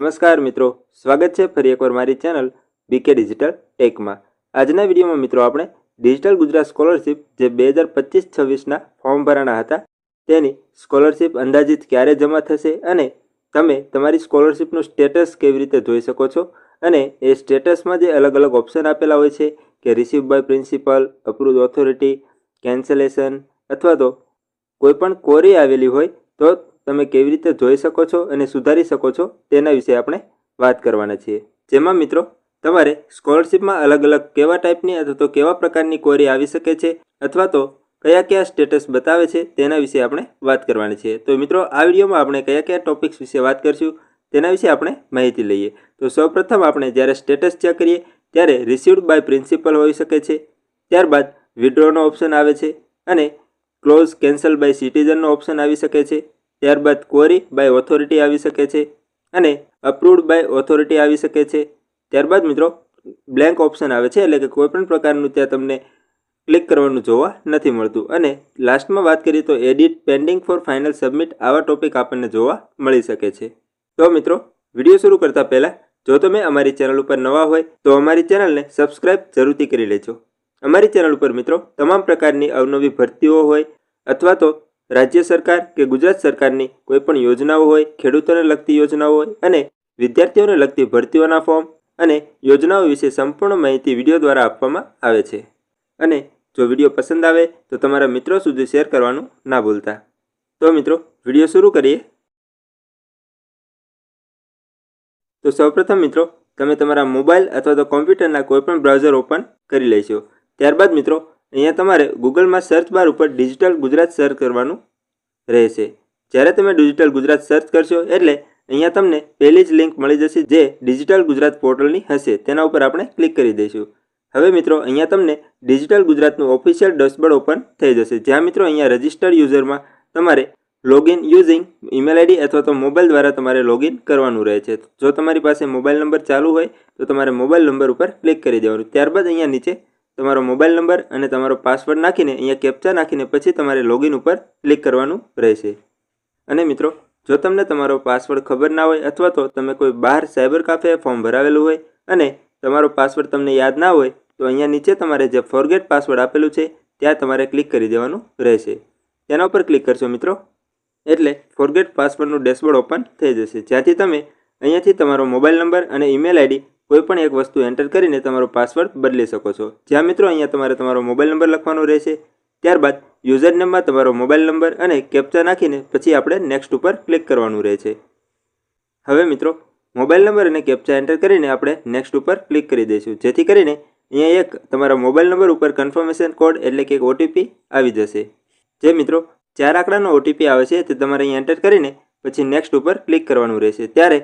નમસ્કાર મિત્રો, સ્વાગત છે ફરી એકવાર મારી ચેનલ બીકે ડિજિટલ ટેકમાં આજના વિડીયોમાં મિત્રો આપણે ડિજિટલ ગુજરાત સ્કોલરશિપ જે બે હજાર પચીસ છવ્વીસના ફોર્મ ભરાણા હતા, તેની સ્કોલરશિપ અંદાજિત ક્યારે જમા થશે અને તમે તમારી સ્કોલરશિપનું સ્ટેટસ કેવી રીતે જોઈ શકો છો અને એ સ્ટેટસમાં જે અલગ અલગ ઓપ્શન આપેલા હોય છે કે receive by principal approve authority cancellation અથવા તો કોઈ પણ કોરી આવેલી હોય તો તમે કેવી રીતે જોઈ શકો છો અને સુધારી શકો છો તેના વિશે આપણે વાત કરવાના છીએ. જેમાં મિત્રો, તમારે સ્કોલરશિપમાં અલગ અલગ કેવા ટાઈપની અથવા તો કેવા પ્રકારની ક્વેરી આવી શકે છે અથવા તો કયા કયા સ્ટેટસ બતાવે છે તેના વિશે આપણે વાત કરવાની છે. તો મિત્રો, આ વિડીયોમાં આપણે કયા કયા ટોપિક્સ વિશે વાત કરીશું તેના વિશે આપણે માહિતી લઈએ. તો સૌપ્રથમ આપણે જ્યારે સ્ટેટસ ચેક કરીએ ત્યારે રિસીવડ બાય પ્રિન્સિપલ હોઈ શકે છે. ત્યારબાદ વિડ્રોનો ઓપ્શન આવે છે અને ક્લોઝ કેન્સલ બાય સિટીઝનનો ઓપ્શન આવી શકે છે. ત્યારબાદ ક્વોરી બાય ઓથોરિટી આવી શકે છે અને અપ્રુવડ બાય ઓથોરિટી આવી શકે છે. ત્યારબાદ મિત્રો બ્લેન્ક ઓપ્શન આવે છે એટલે કે કોઈપણ પ્રકારનું ત્યાં તમને ક્લિક કરવાનું જોવા નથી મળતું. અને લાસ્ટમાં વાત કરીએ તો edit pending for final submit આવા ટોપિક આપણને જોવા મળી શકે છે. તો મિત્રો વીડિયો શરૂ કરતાં પહેલાં જો તમે અમારી ચેનલ ઉપર નવા હોય તો અમારી ચેનલને સબસ્ક્રાઇબ જરૂરથી કરી લેજો. અમારી ચેનલ ઉપર મિત્રો, તમામ પ્રકારની અવનવી ભરતીઓ હોય અથવા તો રાજ્ય સરકાર કે ગુજરાત સરકારની કોઈપણ યોજનાઓ હોય, ખેડૂતોને લગતી યોજનાઓ હોય અને વિદ્યાર્થીઓને લગતી ભરતીઓના ફોર્મ અને યોજનાઓ વિશે સંપૂર્ણ માહિતી વીડિયો દ્વારા આપવામાં આવે છે. અને જો વીડિયો પસંદ આવે તો તમારા મિત્રો સુધી શેર કરવાનું ના ભૂલતા. તો મિત્રો, વીડિયો શરૂ કરીએ. તો સૌપ્રથમ મિત્રો, તમે તમારા મોબાઈલ અથવા તો કોમ્પ્યુટરના કોઈપણ બ્રાઉઝર ઓપન કરી લેશો. ત્યારબાદ મિત્રો અહીંયા તમારે ગૂગલમાં સર્ચ બાર ઉપર ડિજિટલ ગુજરાત સર્ચ કરવાનું રહેશે. જ્યારે તમે ડિજિટલ ગુજરાત સર્ચ કરશો એટલે અહીંયા તમને પહેલી જ લિંક મળી જશે જે ડિજિટલ ગુજરાત પોર્ટલની હશે. તેના ઉપર આપણે ક્લિક કરી દઈશું. હવે મિત્રો, અહીંયા તમને ડિજિટલ ગુજરાતનું ઓફિશિયલ ડેશબોર્ડ ઓપન થઈ જશે. જ્યાં મિત્રો અહીંયા રજિસ્ટર્ડ યુઝરમાં તમારે લોગિન યુઝિંગ, ઈમેલ આઈડી અથવા તો મોબાઈલ દ્વારા તમારે લોગિન કરવાનું રહે છે. જો તમારી પાસે મોબાઈલ નંબર ચાલુ હોય, તો તમારે મોબાઈલ નંબર ઉપર ક્લિક કરી દેવાનું. ત્યારબાદ અહીંયા નીચે તમારો મોબાઈલ નંબર અને તમારો પાસવર્ડ નાખીને અહીંયા કેપ્ચા નાખીને પછી તમારે લોગિન ઉપર ક્લિક કરવાનું રહેશે. અને મિત્રો, જો તમને તમારો પાસવર્ડ ખબર ના હોય અથવા તો તમે કોઈ બહાર સાયબર કાફે ફોર્મ ભરાવેલું હોય અને તમારો પાસવર્ડ તમને યાદ ના હોય, તો અહીંયા નીચે તમારે જે ફોરગેટ પાસવર્ડ આપેલું છે, ત્યાં તમારે ક્લિક કરી દેવાનું રહેશે. તેના ઉપર ક્લિક કરશો મિત્રો, એટલે ફોરગેટ પાસવર્ડનું ડેશબોર્ડ ઓપન થઈ જશે. જ્યાંથી તમે અહીંયાથી તમારો મોબાઈલ નંબર અને ઈમેલ આઈડી કોઈ પણ એક વસ્તુ એન્ટર કરીને તમારો પાસવર્ડ બદલી શકો છો. જ્યાં મિત્રો અહીંયા તમારે તમારો મોબાઈલ નંબર લખવાનો રહેશે. ત્યારબાદ યુઝર નેમમાં તમારો મોબાઈલ નંબર અને કેપ્ચા નાખીને પછી આપણે નેક્સ્ટ ઉપર ક્લિક કરવાનું રહેશે. હવે મિત્રો મોબાઈલ નંબર અને કેપ્ચા એન્ટર કરીને આપણે નેક્સ્ટ ઉપર ક્લિક કરી દઈશું. જેથી કરીને અહીંયા એક તમારા મોબાઈલ નંબર ઉપર કન્ફર્મેશન કોડ એટલે કે એક ઓટીપી આવી જશે. જે મિત્રો, ચાર આંકડાનો ઓટીપી આવે છે તે તમારે અહીંયા એન્ટર કરીને પછી નેક્સ્ટ ઉપર ક્લિક કરવાનું રહેશે. ત્યારે,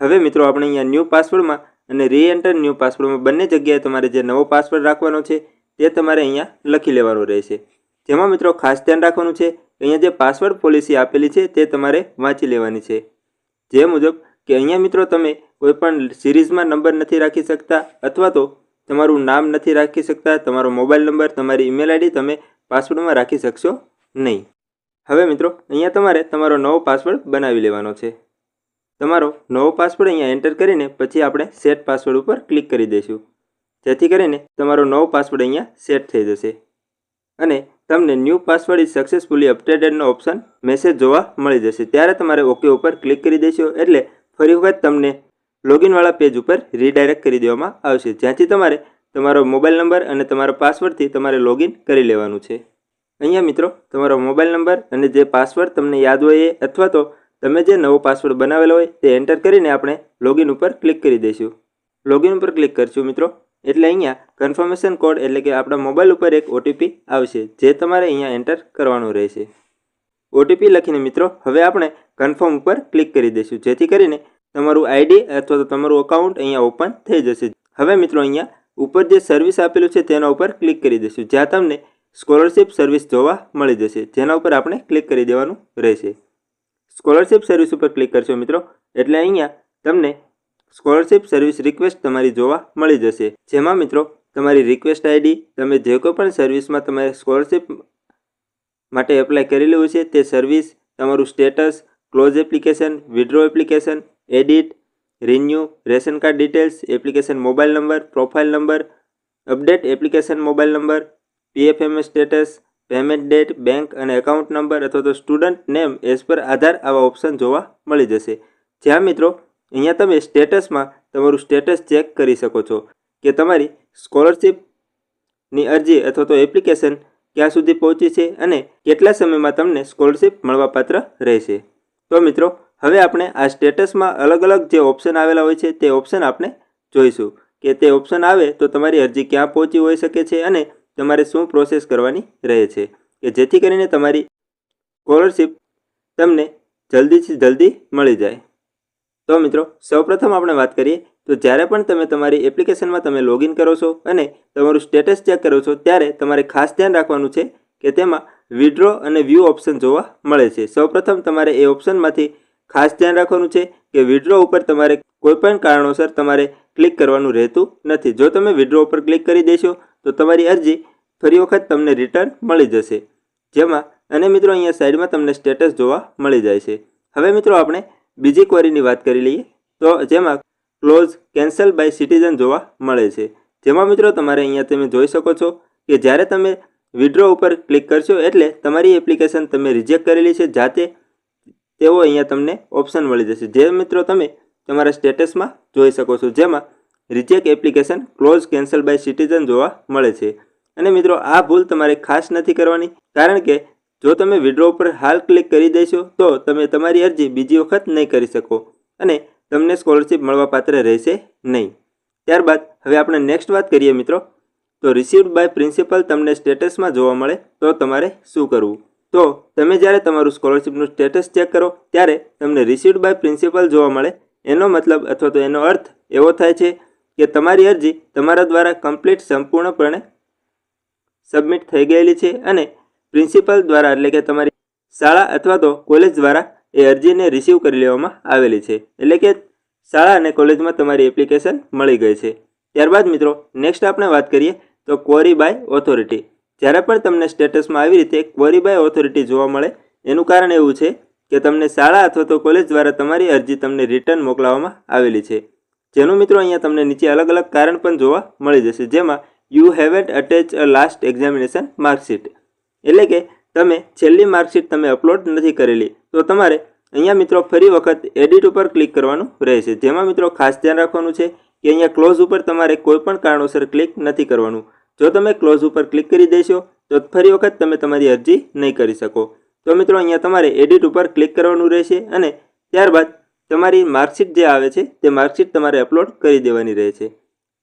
હવે મિત્રો, આપણે અહીંયા ન્યૂ પાસવર્ડમાં અને રી એન્ટર ન્યૂ પાસવર્ડમાં બંને જગ્યાએ તમારે જે નવો પાસવર્ડ રાખવાનો છે, તે તમારે અહીંયા લખી લેવાનો રહેશે. જેમાં મિત્રો ખાસ ધ્યાન રાખવાનું છે, અહીંયા જે પાસવર્ડ પોલિસી આપેલી છે, તે તમારે વાંચી લેવાની છે. જે મુજબ કે અહીંયા મિત્રો તમે કોઈપણ સિરીઝમાં નંબર નથી રાખી શકતા, અથવા તો તમારું નામ નથી રાખી શકતા, તમારો મોબાઈલ નંબર, તમારી ઈમેલ આઈડી તમે પાસવર્ડમાં રાખી શકશો નહીં. હવે મિત્રો, અહીંયા તમારે તમારો નવો પાસવર્ડ બનાવી લેવાનો છે. તમારો નવો પાસવર્ડ અહીંયા એન્ટર કરીને પછી આપણે સેટ પાસવર્ડ ઉપર ક્લિક કરી દઈશું. જેથી કરીને તમારો નવો પાસવર્ડ અહીંયા સેટ થઈ જશે. અને તમને ન્યૂ પાસવર્ડ ઇઝ સક્સેસફુલી અપડેટેડનો ઓપ્શન મેસેજ જોવા મળી જશે. ત્યારે તમારે ઓકે ઉપર ક્લિક કરી દેશો એટલે ફરી વખત તમને લોગિનવાળા પેજ ઉપર રીડાયરેક્ટ કરી દેવામાં આવશે. જ્યાંથી તમારે તમારો મોબાઈલ નંબર અને તમારો પાસવર્ડથી તમારે લોગિન કરી લેવાનું છે. અહીંયા મિત્રો, તમારો મોબાઈલ નંબર અને જે પાસવર્ડ તમને યાદ હોય એ અથવા તો તમે જે નવો પાસવર્ડ બનાવેલો હોય તે એન્ટર કરીને આપણે લોગિન ઉપર ક્લિક કરી દઈશું. લોગિન ઉપર ક્લિક કરીશું મિત્રો. એટલે અહીંયા કન્ફર્મેશન કોડ એટલે કે આપણા મોબાઈલ ઉપર એક ઓટીપી આવશે, જે તમારે અહીંયા એન્ટર કરવાનું રહેશે. ઓટીપી લખીને મિત્રો, હવે આપણે કન્ફર્મ ઉપર ક્લિક કરી દઈશું, જેથી કરીને તમારું આઈડી અથવા તો તમારું અકાઉન્ટ અહીંયા ઓપન થઈ જશે. હવે મિત્રો અહીંયા ઉપર જે સર્વિસ આપેલું છે તેના ઉપર ક્લિક કરી દઈશું, જ્યાં તમને સ્કોલરશિપ સર્વિસ જોવા મળી જશે, જેના ઉપર આપણે ક્લિક કરી દેવાનું રહેશે. સ્કોલરશિપ સર્વિસ ઉપર ક્લિક કરશો મિત્રો. એટલે અહીંયા તમને સ્કોલરશિપ સર્વિસ રિક્વેસ્ટ તમારી જોવા મળી જશે. જેમાં મિત્રો તમારી રિક્વેસ્ટ આઈડી, તમે જે કોઈ પણ સર્વિસમાં તમારે સ્કોલરશિપ માટે એપ્લાય કરેલી હોય છે, તે સર્વિસ, તમારું status, close application, withdraw application, edit, renew, ration card details, application mobile number, profile number, update application mobile number, PFMS status payment date bank અને એકાઉન્ટ નંબર અથવા તો સ્ટુડન્ટ નેમ એઝ પર આધાર આવા option જોવા મળી જશે. જ્યાં મિત્રો, અહીંયા તમે સ્ટેટસમાં તમારું સ્ટેટસ ચેક કરી શકો છો કે તમારી સ્કોલરશીપની અરજી અથવા તો એપ્લિકેશન ક્યાં સુધી પહોંચી છે અને કેટલા સમયમાં તમને સ્કોલરશિપ મળવાપાત્ર રહેશે. તો મિત્રો, હવે આપણે આ સ્ટેટસમાં અલગ અલગ જે ઓપ્શન આવેલા હોય છે તે ઓપ્શન આપણે જોઈશું. કે તે ઓપ્શન આવે તો તમારી અરજી ક્યાં પહોંચી હોઈ શકે છે અને તમારે શું પ્રોસેસ કરવાની રહે છે? કે જેથી કરીને તમારી સ્કોલરશીપ તમને જલ્દીથી જલ્દી મળી જાય. તો મિત્રો, સૌપ્રથમ આપણે વાત કરીએ, તો જ્યારે પણ તમે તમારી એપ્લિકેશનમાં તમે લોગિન કરો છો અને તમારું સ્ટેટસ ચેક કરો છો, ત્યારે તમારે ખાસ ધ્યાન રાખવાનું છે કે તેમાં વિડ્રો અને વ્યૂ ઓપ્શન જોવા મળે છે. સૌપ્રથમ તમારે એ ઓપ્શનમાંથી ખાસ ધ્યાન રાખવાનું છે કે વિડ્રો ઉપર તમારે કોઈપણ કારણોસર તમારે ક્લિક કરવાનું રહેતું નથી. જો તમે વિડ્રો ઉપર ક્લિક કરી દેશો તો તમારી અરજી ફરી વખત તમને રિટર્ન મળી જશે. જેમાં અને મિત્રો અહીંયા સાઈડમાં તમને સ્ટેટસ જોવા મળી જાય છે. હવે મિત્રો આપણે બીજી ક્વેરીની વાત કરી લઈએ. તો જેમાં ક્લોઝ કેન્સલ બાય સિટીઝન જોવા મળે છે. જેમાં મિત્રો તમારે અહીંયા તમે જોઈ શકો છો કે જ્યારે તમે વિડ્રો ઉપર ક્લિક કરશો એટલે તમારી એપ્લિકેશન તમે રિજેક્ટ કરેલી છે, જાતે તેવો અહીંયા તમને ઓપ્શન મળી જશે. જે મિત્રો તમે તમારા સ્ટેટસમાં જોઈ શકો છો. જેમાં reject application close cancel by citizen જોવા મળે છે. અને મિત્રો, આ ભૂલ તમારે ખાસ નથી કરવાની, કારણ કે જો તમે વિડ્રો ઉપર હાલ ક્લિક કરી દેશો, તો તમે તમારી અરજી બીજી વખત નહીં કરી શકો અને તમને સ્કોલરશિપ મળવાપાત્ર રહેશે નહીં. ત્યારબાદ, હવે આપણે નેક્સ્ટ વાત કરીએ મિત્રો. તો રિસીવ્ડ બાય પ્રિન્સિપલ તમને સ્ટેટસમાં જોવા મળે, તો તમારે શું કરવું? તો તમે જ્યારે તમારું સ્કોલરશિપનું સ્ટેટસ ચેક કરો, ત્યારે તમને રિસીવ્ડ બાય પ્રિન્સિપલ જોવા મળે. એનો મતલબ અથવા તો એનો અર્થ એવો થાય છે કે તમારી અરજી તમારા દ્વારા કમ્પ્લીટ સંપૂર્ણપણે સબમિટ થઈ ગયેલી છે અને પ્રિન્સિપલ દ્વારા એટલે કે તમારી શાળા અથવા તો કોલેજ દ્વારા એ અરજીને રિસીવ કરી લેવામાં આવેલી છે. એટલે કે શાળા અને કોલેજમાં તમારી એપ્લિકેશન મળી ગઈ છે. ત્યારબાદ મિત્રો નેક્સ્ટ આપણે વાત કરીએ તો ક્વોરી બાય ઓથોરિટી જ્યારે પણ તમને સ્ટેટસમાં આવી રીતે ક્વરી બાય ઓથોરિટી જોવા મળે, એનું કારણ એવું છે કે તમને શાળા અથવા તો કોલેજ દ્વારા તમારી અરજી તમને રિટર્ન મોકલાવવામાં આવેલી છે. જેનું મિત્રો અહીંયા તમને નીચે અલગ અલગ કારણ પણ જોવા મળી જશે. જેમાં you haven't attach a last examination marksheet એટલે કે તમે છેલ્લી માર્કશીટ તમે અપલોડ નથી કરેલી. તો તમારે અહીંયા મિત્રો ફરી વખત એડિટ ઉપર ક્લિક કરવાનું રહેશે. જેમાં મિત્રો ખાસ ધ્યાન રાખવાનું છે કે અહીંયા ક્લોઝ ઉપર તમારે કોઈ પણ કારણોસર ક્લિક નથી કરવાનું. જો તમે ક્લોઝ ઉપર ક્લિક કરી દેશો, તો ફરી વખત તમે તમારી અરજી નહીં કરી શકો. તો મિત્રો અહીંયા તમારે એડિટ ઉપર ક્લિક કરવાનું રહેશે અને ત્યારબાદ તમારી માર્કશીટ જે આવે છે, તે માર્કશીટ તમારે અપલોડ કરી દેવાની રહે છે.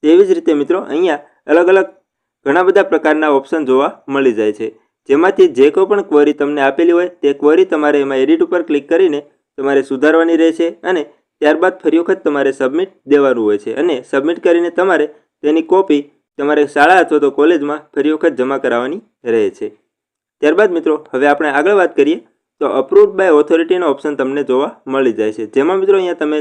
તેવી જ રીતે મિત્રો, અહીંયા અલગ અલગ ઘણા બધા પ્રકારના ઓપ્શન જોવા મળી જાય છે. જેમાંથી જે કોઈ પણ ક્વરી તમને આપેલી હોય, તે ક્વરી તમારે એમાં એડિટ ઉપર ક્લિક કરીને તમારે સુધારવાની રહેશે અને ત્યારબાદ ફરી વખત તમારે સબમિટ દેવાનું હોય છે. અને સબમિટ કરીને તમારે તેની કોપી તમારે શાળા અથવા તો કોલેજમાં ફરી વખત જમા કરાવવાની રહે છે. ત્યારબાદ મિત્રો, હવે આપણે આગળ વાત કરીએ તો અપ્રુવડ બાય ઓથોરિટીનો ઓપ્શન તમને જોવા મળી જાય છે. જેમાં મિત્રો અહીંયા તમે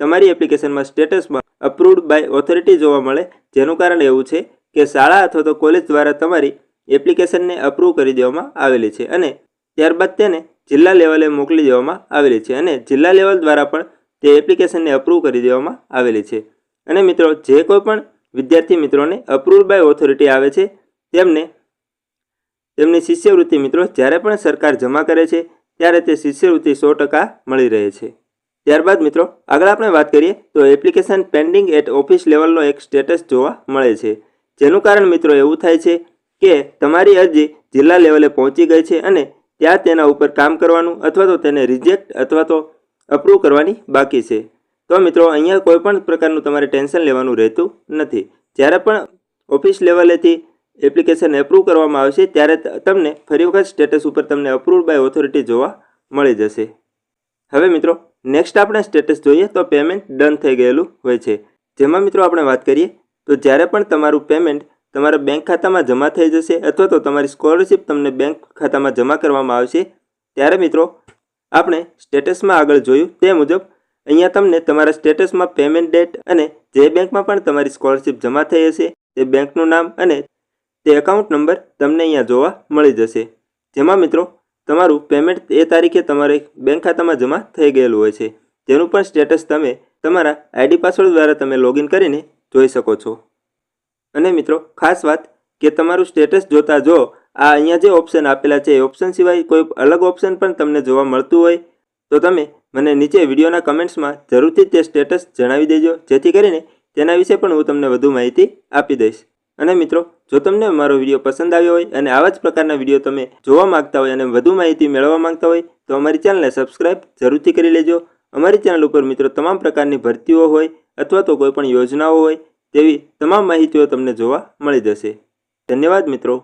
તમારી એપ્લિકેશનમાં સ્ટેટસમાં અપ્રુવડ બાય ઓથોરિટી જોવા મળે. જેનું કારણ એવું છે કે શાળા અથવા તો કોલેજ દ્વારા તમારી એપ્લિકેશનને અપ્રૂવ કરી દેવામાં આવેલી છે અને ત્યારબાદ તેને જિલ્લા લેવલે મોકલી દેવામાં આવેલી છે અને જિલ્લા લેવલ દ્વારા પણ તે એપ્લિકેશનને અપ્રૂવ કરી દેવામાં આવેલી છે. અને મિત્રો, જે કોઈ પણ વિદ્યાર્થી મિત્રોને અપ્રૂવડ બાય ઓથોરિટી આવે છે, તેમને તેમની શિષ્યવૃત્તિ મિત્રો જ્યારે પણ સરકાર જમા કરે છે, ત્યારે તે શિષ્યવૃત્તિ સો ટકા મળી રહે છે. ત્યારબાદ મિત્રો, આગળ આપણે વાત કરીએ તો એપ્લિકેશન પેન્ડિંગ એટ ઓફિસ લેવલનો એક સ્ટેટસ જોવા મળે છે. જેનું કારણ મિત્રો એવું થાય છે કે તમારી અરજી જિલ્લા લેવલે પહોંચી ગઈ છે અને ત્યાં તેના ઉપર કામ કરવાનું અથવા તો તેને રિજેક્ટ અથવા તો અપ્રૂવ કરવાની બાકી છે. તો મિત્રો, અહીંયા કોઈ પણ પ્રકારનું તમારે ટેન્શન લેવાનું રહેતું નથી. જ્યારે પણ ઓફિસ લેવલેથી એપ્લિકેશન એપ્રૂવ કરવામાં આવશે, ત્યારે તમને ફરી વખત સ્ટેટસ ઉપર તમને અપ્રુવ બાય ઓથોરિટી જોવા મળી જશે. હવે મિત્રો નેક્સ્ટ આપણે સ્ટેટસ જોઈએ તો પેમેન્ટ ડન થઈ ગયેલું હોય છે. જેમાં મિત્રો આપણે વાત કરીએ, તો જ્યારે પણ તમારું પેમેન્ટ તમારા બેંક ખાતામાં જમા થઈ જશે અથવા તો તમારી સ્કોલરશિપ તમને બેંક ખાતામાં જમા કરવામાં આવશે, ત્યારે મિત્રો, આપણે સ્ટેટસમાં આગળ જોયું તે મુજબ, અહીંયા તમને તમારા સ્ટેટસમાં પેમેન્ટ ડેટ અને જે બેંકમાં પણ તમારી સ્કોલરશિપ જમા થઈ હશે, તે બેંકનું નામ અને તે એકાઉન્ટ નંબર તમને અહીંયા જોવા મળી જશે. જેમાં મિત્રો, તમારું પેમેન્ટ એ તારીખે તમારે બેંક ખાતામાં જમા થઈ ગયેલું હોય છે. જેનું પણ સ્ટેટસ તમે તમારા આઈડી પાસવર્ડ દ્વારા તમે લોગિન કરીને જોઈ શકો છો. અને મિત્રો, ખાસ વાત કે તમારું સ્ટેટસ જોતા જો આ અહીંયા જે ઓપ્શન આપેલા છે, એ ઓપ્શન સિવાય કોઈ અલગ ઓપ્શન પણ તમને જોવા મળતું હોય, તો તમે મને નીચે વિડીયોના કમેન્ટ્સમાં જરૂરથી તે સ્ટેટસ જણાવી દેજો. જેથી કરીને તેના વિશે પણ હું તમને વધુ માહિતી આપી દઈશ. અને મિત્રો, જો તમને મારો વીડિયો પસંદ આવ્યો હોય અને આવા જ પ્રકારના વીડિયો તમે જોવા માંગતા હોય અને વધુ માહિતી મેળવવા માંગતા હોય, તો અમારી ચેનલને સબસ્ક્રાઇબ જરૂરથી કરી લેજો. અમારી ચેનલ ઉપર મિત્રો તમામ પ્રકારની ભરતીઓ હોય અથવા તો કોઈ પણ યોજનાઓ હોય, તેવી તમામ માહિતીઓ તમને જોવા મળી જશે. ધન્યવાદ મિત્રો.